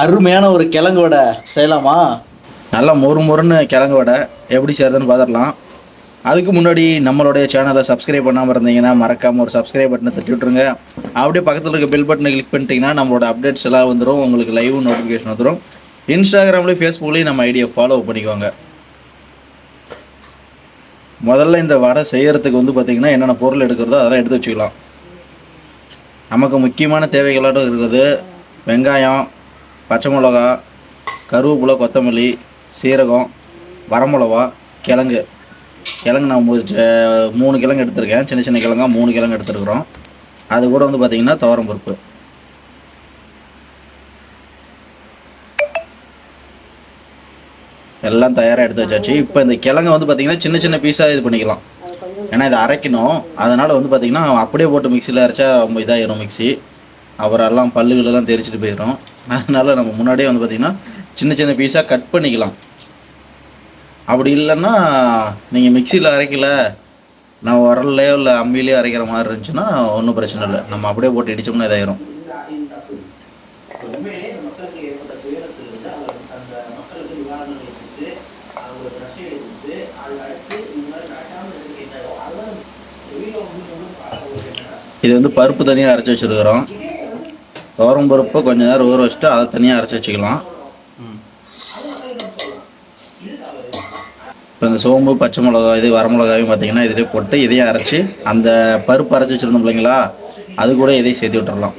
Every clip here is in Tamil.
அருமையான ஒரு கிழங்கு வடை செய்யலாமா? நல்லா மொறு மொறுன்னு கிழங்கு வடை. எப்படி செய்யறதுன்னு பார்த்துடலாம். அதுக்கு முன்னாடி நம்மளுடைய சேனலை சப்ஸ்கிரைப் பண்ணாமல் இருந்தீங்கன்னா மறக்காமல் ஒரு சப்ஸ்கிரைப் பட்டனை தட்டி விட்ருங்க அப்படியே பக்கத்தில் இருக்க பெல் பட்டனை கிளிக் பண்ணிட்டீங்கன்னா நம்மளோட அப்டேட்ஸ் எல்லாம் வந்துடும் உங்களுக்கு லைவ் நோட்டிஃபிகேஷன் வந்துடும் இன்ஸ்டாகிராம்லேயும் ஃபேஸ்புக்லேயும் நம்ம ஐடியா ஃபாலோ பண்ணிக்கோங்க. முதல்ல இந்த வடை செய்கிறதுக்கு வந்து பார்த்திங்கன்னா என்னென்ன பொருள் எடுக்கிறதோ அதெல்லாம் எடுத்து வச்சுக்கலாம். நமக்கு முக்கியமான தேவைகளோட இருக்குது வெங்காயம் பச்சை மிளகா கருவேப்பிலை கொத்தமல்லி சீரகம் வரமிளகா கிழங்கு. கிழங்கு நான் ஒரு ஜ- மூணு கிழங்கு எடுத்திருக்கேன். சின்ன சின்ன கிழங்கா மூணு கிழங்கு எடுத்துருக்குறோம். அது கூட வந்து பார்த்திங்கன்னா துவரம் பருப்பு. எல்லாம் தயாராக எடுத்து வச்சாச்சு. இப்போ இந்த கிழங்க வந்து பார்த்திங்கன்னா சின்ன சின்ன பீஸாக இது பண்ணிக்கலாம். ஏன்னா இதை அரைக்கணும். அதனால் வந்து பார்த்திங்கன்னா அப்படியே போட்டு மிக்சியில் அரைச்சா ரொம்ப இதாகிடும் மிக்ஸி அவரெல்லாம் பல்லுகளெல்லாம் தெரிச்சிட்டு போயிடும். அதனால் நம்ம முன்னாடியே வந்து பார்த்திங்கன்னா சின்ன சின்ன பீஸாக கட் பண்ணிக்கலாம். அப்படி இல்லைன்னா நீங்கள் மிக்சியில் அரைக்கல நான் உரல்லையோ இல்லை அம்மிலேயோ அரைக்கிற மாதிரி இருந்துச்சுன்னா ஒன்றும் பிரச்சனை இல்லை. நம்ம அப்படியே போட்டு இடிச்சோம்னா இதாயிரும். இது வந்து பருப்பு தனியாக அரைச்சி வச்சுருக்குறோம். துவரம் பருப்பை கொஞ்சம் நேரம் ஊற வச்சுட்டு அதை தனியாக அரைச்சி வச்சுக்கலாம். இப்போ இந்த சோம்பு பச்சை மிளகா இது வரமிளகாயும் பார்த்தீங்கன்னா இதிலே போட்டு இதையும் அரைச்சி அந்த பருப்பு அரைச்சி வச்சுருந்தோம் இல்லைங்களா அது கூட இதையும் சேர்த்து விட்டுறலாம்.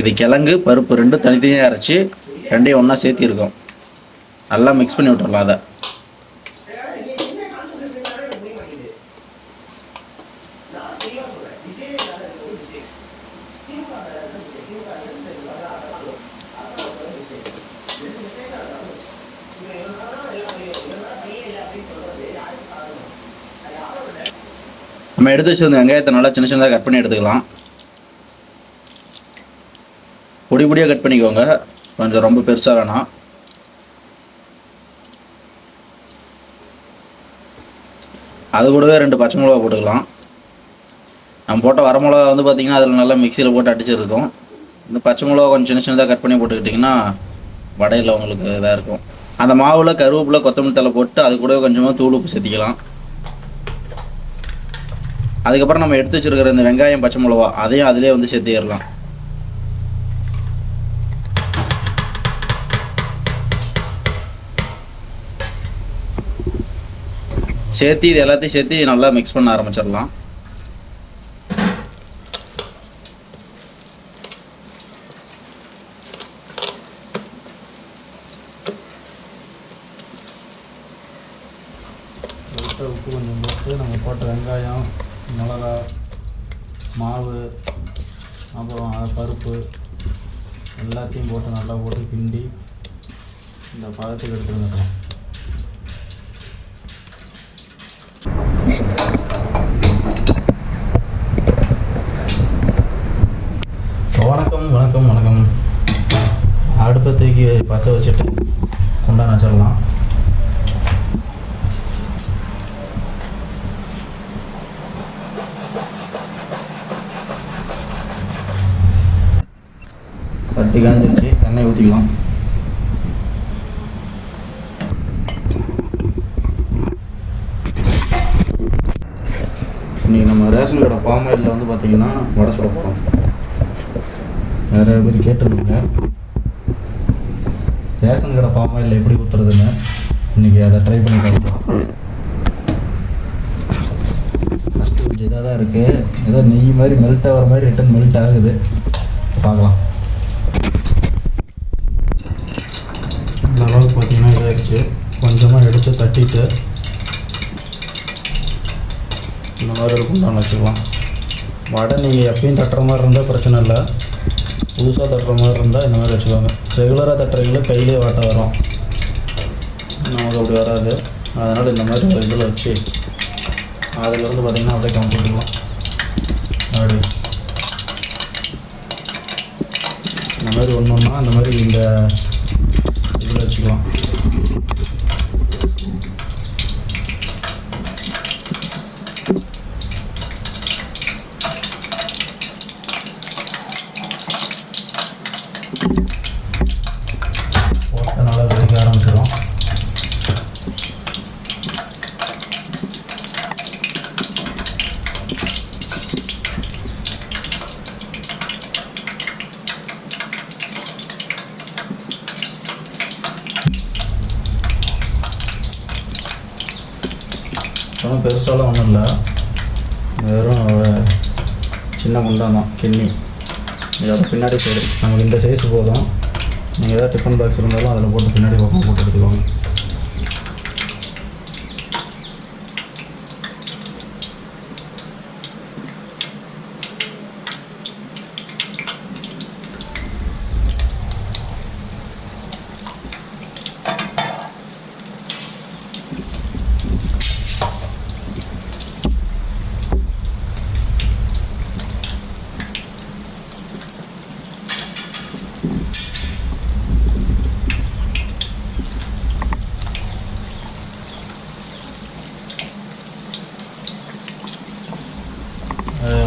இது கிழங்கு பருப்பு ரெண்டும் தனித்தனியாக அரைச்சி ரெண்டையும் ஒன்றா சேர்த்திருக்கோம் நல்லா மிக்ஸ் பண்ணி விட்டுறலாம் அதை. நம்ம எடுத்து வச்சிருந்த வெங்காயத்தை நல்லா சின்ன சின்னதாக கட் பண்ணி எடுத்துக்கலாம். பொடி பொடியாக கட் பண்ணிக்கோங்க. கொஞ்சம் ரொம்ப பெருசாக வேணாம். அது கூடவே ரெண்டு பச்சை மிளகா போட்டுக்கலாம். நம்ம போட்ட வர மிளகா வந்து பார்த்திங்கன்னா அதில் நல்லா மிக்சியில் போட்டு அடிச்சிருக்கோம். இந்த பச்சை மிளகா கொஞ்சம் சின்ன சின்னதாக கட் பண்ணி போட்டுக்கிட்டிங்கன்னா வடையில் உங்களுக்கு இதாக இருக்கும். அந்த மாவில் கருவேப்பில் கொத்தமல்லி தலை போட்டு அது கூட கொஞ்சமாக தூள் உப்பு சேர்த்திக்கலாம். அதுக்கப்புறம் நம்ம எடுத்து வச்சிருக்கிற இந்த வெங்காயம் பச்சை மிளகா அதையும் அதிலே வந்து சேர்த்திடலாம். சேர்த்து இது எல்லாத்தையும் சேர்த்து நல்லா மிக்ஸ் பண்ண ஆரம்பிச்சிடலாம். லைட்டாக உப்பு கொஞ்சம் போட்டு நம்ம போட்ட வெங்காயம் மிளகா மாவு அப்புறம் பருப்பு எல்லாத்தையும் போட்டு நல்லா போட்டு கிண்டி இந்த பதத்துக்கு எடுத்துட்டு வந்துடலாம் வணக்கம் வணக்கம் வணக்கம். அடுப்பை தூக்கி பற்ற வச்சுட்டு கட்டி காஞ்சிருச்சு எண்ணெய் ஊற்றிக்கலாம் இன்றைக்கி நம்ம ரேஷன் கடை பாமாயிலில் வந்து பார்த்தீங்கன்னா வடை சுட போகிறோம் நிறைய பேர் கேட்டிருந்தாங்க. ரேஷன் கடை பாமாயில் எப்படி ஊற்றுறதுன்னு இன்றைக்கி அதை ட்ரை பண்ணி பார்க்கலாம். ஃபஸ்ட்டு கொஞ்சம் இதாக தான் இருக்குது ஏதோ நெய் மாதிரி மெல்ட் ஆகிற மாதிரி ரிட்டன் மெல்ட் ஆகுது. பார்க்கலாம் இந்த அளவுக்கு பார்த்தீங்கன்னா இதாகிடுச்சு கொஞ்சமாக எடுத்து தட்டிட்டு இந்த மாதிரி ஒரு வச்சுக்கலாம். வடை நீங்கள் எப்பயும் தட்டுற மாதிரி இருந்தால் பிரச்சனை இல்லை. புதுசாக தட்டுற மாதிரி இருந்தால் இந்த மாதிரி வச்சுக்கோங்க. ரெகுலராக தட்டுறீங்களே கையிலே வாட்டை வரும். நமக்கு அப்படி வராது. அதனால் இந்த மாதிரி ஒரு இதில் வச்சு அதுலேருந்து பார்த்திங்கன்னா அப்படியே கவுண்ட் அப்படி. இந்த மாதிரி ஒன்று ஒன்றா அந்த மாதிரி இந்த இதில் வச்சுக்கலாம் ஒன்றும் பெருசாலாம் ஒன்றும் இல்லை. வெறும் சின்ன குண்டான் தான் கிண்ணி. இதோட பின்னாடி போயிடும் நமக்கு இந்த சைஸ் போதும். நீங்கள் ஏதாவது டிஃபன் பாக்ஸ் இருந்தாலும் அதில் போட்டு பின்னாடி பக்கம் போட்டு எடுத்துக்கோங்க.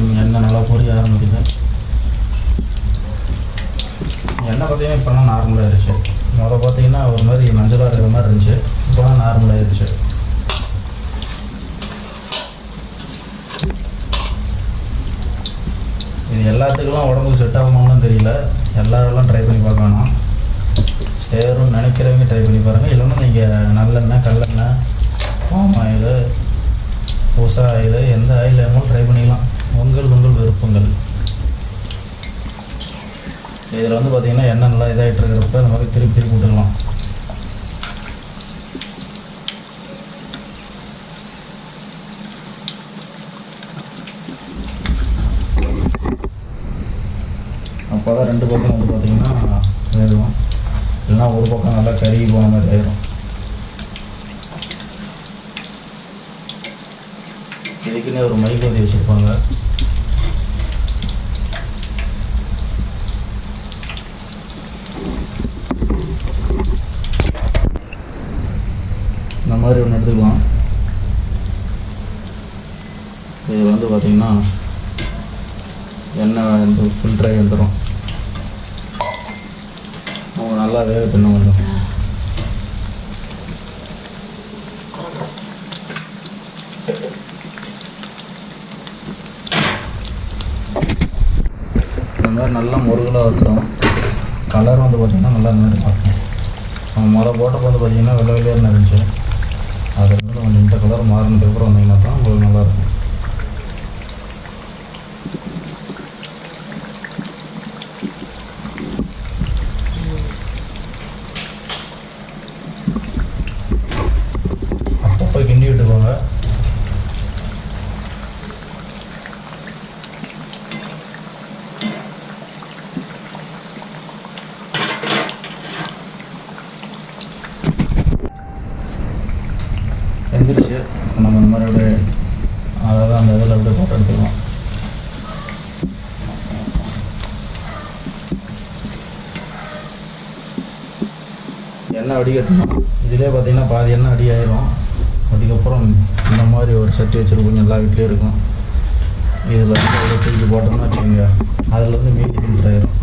என்ன எண்ணெய் நல்லா பொரிய ஆரம்பிக்குது. எண்ணெய் பார்த்தீங்கன்னா இப்போலாம் நார்மலாக ஆயிடுச்சு. முதல் பார்த்தீங்கன்னா ஒரு மாதிரி மஞ்சளாக இருக்கிற மாதிரி இருந்துச்சு. இப்போலாம் நார்மலாக ஆயிடுச்சு. இது எல்லாத்துக்கெல்லாம் உடம்புக்கு செட் ஆகுமான்னு தெரியல. எல்லாரெல்லாம் ட்ரை பண்ணி பார்க்க வேணாம். சேரும் நினைக்கிறவங்க ட்ரை பண்ணி பாருங்கள் இல்லைன்னா நீங்கள் நல்லெண்ணெய் கல்லெண்ணெய் பாம் ஆயில் உசா ஆயில் எந்த ஆயில் வேணுமோ ட்ரை பண்ணிக்கலாம். உங்கள் உங்கள் விருப்பங்கள். இதில் வந்து பார்த்தீங்கன்னா எண்ணெய் நல்லா இதாகிட்டு இருக்கிறப்ப இந்த மாதிரி திருப்பி திருப்பி விட்டுக்கலாம் அப்போ தான் ரெண்டு பக்கம் வந்து பார்த்தீங்கன்னா வேகும் இல்லைன்னா ஒரு பக்கம் நல்லா கருகி போன மாதிரி ஆயிரும் இதுக்குன்னே ஒரு மைக் வந்து வச்சுருப்பாங்க. மாதிரி ஒன்று எடுத்துக்கலாம். இதில் வந்து பார்த்திங்கன்னா எண்ணெய் வந்து ஃபில்டராகி வந்துடும் அவங்க நல்லா வேக தின்ன கொஞ்சம் இந்த மாதிரி நல்லா முருகலாக இருக்கணும். கலர் வந்து பார்த்திங்கன்னா நல்லா இந்த பார்க்கணும் நம்ம போட்டப்போ வந்து பார்த்திங்கன்னா வெள்ளை வெள்ளையாக இருந்துச்சு. அதுலேருந்து கொஞ்சம் இந்த கலர் மாறினதுக்கப்புறம் வந்தீங்கன்னா தான் உங்களுக்கு நல்லாயிருக்கும் அப்பப்போ கிண்டி விட்டுக்கோங்க எந்திரிச்சு நம்ம இந்த மாதிரி அப்படியே அதாவது அந்த இதில் அப்படியே போட்டு எடுத்துக்கலாம் எண்ணெய் வடிகட்டணும் இதிலே பார்த்தீங்கன்னா பாதி எண்ணெய் அடி ஆயிரும். அதுக்கப்புறம் இந்த மாதிரி ஒரு சட்டி வச்சுருப்பீங்க எல்லா வீட்லேயும் இருக்கும். இதில் வந்து தூக்கி போட்டோம்னா வச்சுக்கோங்க. அதுலேருந்து மீதி ஃபில்டர் ஆயிரும்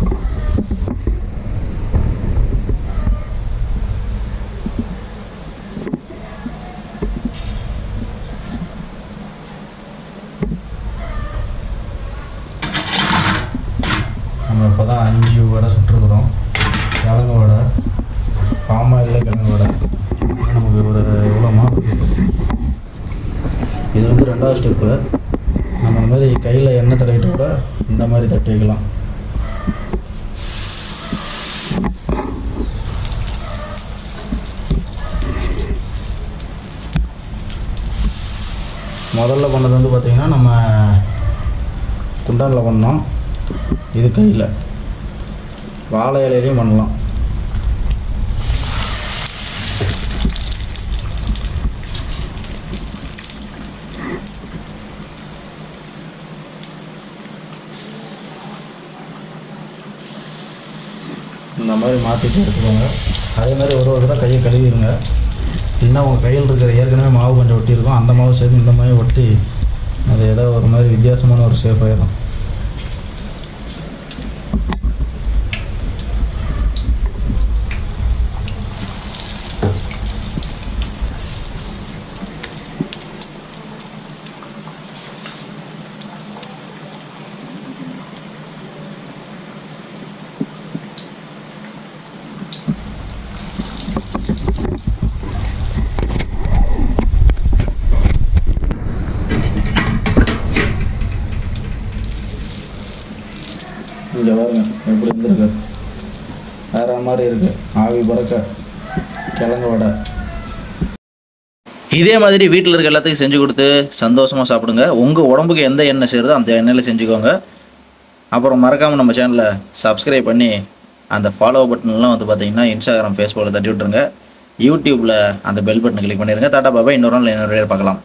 நம்ம இப்போ தான் அஞ்சு வடை சுட்டுருக்குறோம் கிழங்கு வடை பாமாயில் கிழங்கு வடை நமக்கு ஒரு எவ்வளோ மாவு இது வந்து ரெண்டாவது ஸ்டெப்பு நம்ம இந்த மாதிரி கையில் எண்ணெய் தடவிட்டு கூட இந்த மாதிரி தட்டி வைக்கலாம். முதல்ல பண்ணது வந்து பார்த்திங்கன்னா நம்ம குண்டானில் பண்ணோம். இது கையில். வாழை இலையிலையும் பண்ணலாம் இந்த மாதிரி மாற்றிட்டு எடுத்துக்கோங்க. அதே மாதிரி ஒரு ஒரு தடவை கையை கழுவிடுங்க. இல்லைன்னா உங்கள் கையில் இருக்கிற ஏற்கனவே மாவு கொஞ்சம் ஒட்டியிருக்கும். அந்த மாவு சேர்த்து இந்த மாதிரி ஒட்டி அது ஏதோ ஒரு மாதிரி வித்தியாசமான ஒரு ஷேப் ஆயிடும் ஆவி பறக்க கிழங்கு வடை. இதே மாதிரி வீட்டில் இருக்க எல்லாத்துக்கும் செஞ்சு கொடுத்து சந்தோஷமாக சாப்பிடுங்க. உங்கள் உடம்புக்கு எந்த எண்ணெய் சேருதோ அந்த எண்ணெயில் செஞ்சுக்கோங்க. அப்புறம் மறக்காமல் நம்ம சேனலை சப்ஸ்கிரைப் பண்ணி அந்த ஃபாலோ பட்டன்லாம் வந்து பார்த்தீங்கன்னா இன்ஸ்டாகிராம் ஃபேஸ்புக்கில் தட்டி விட்டுருங்க. யூடியூப்பில் அந்த பெல் பட்டனை கிளிக் பண்ணிடுங்க டாட்டா பாபா இன்னொரு நாள் இன்னொரு video பார்க்கலாம்.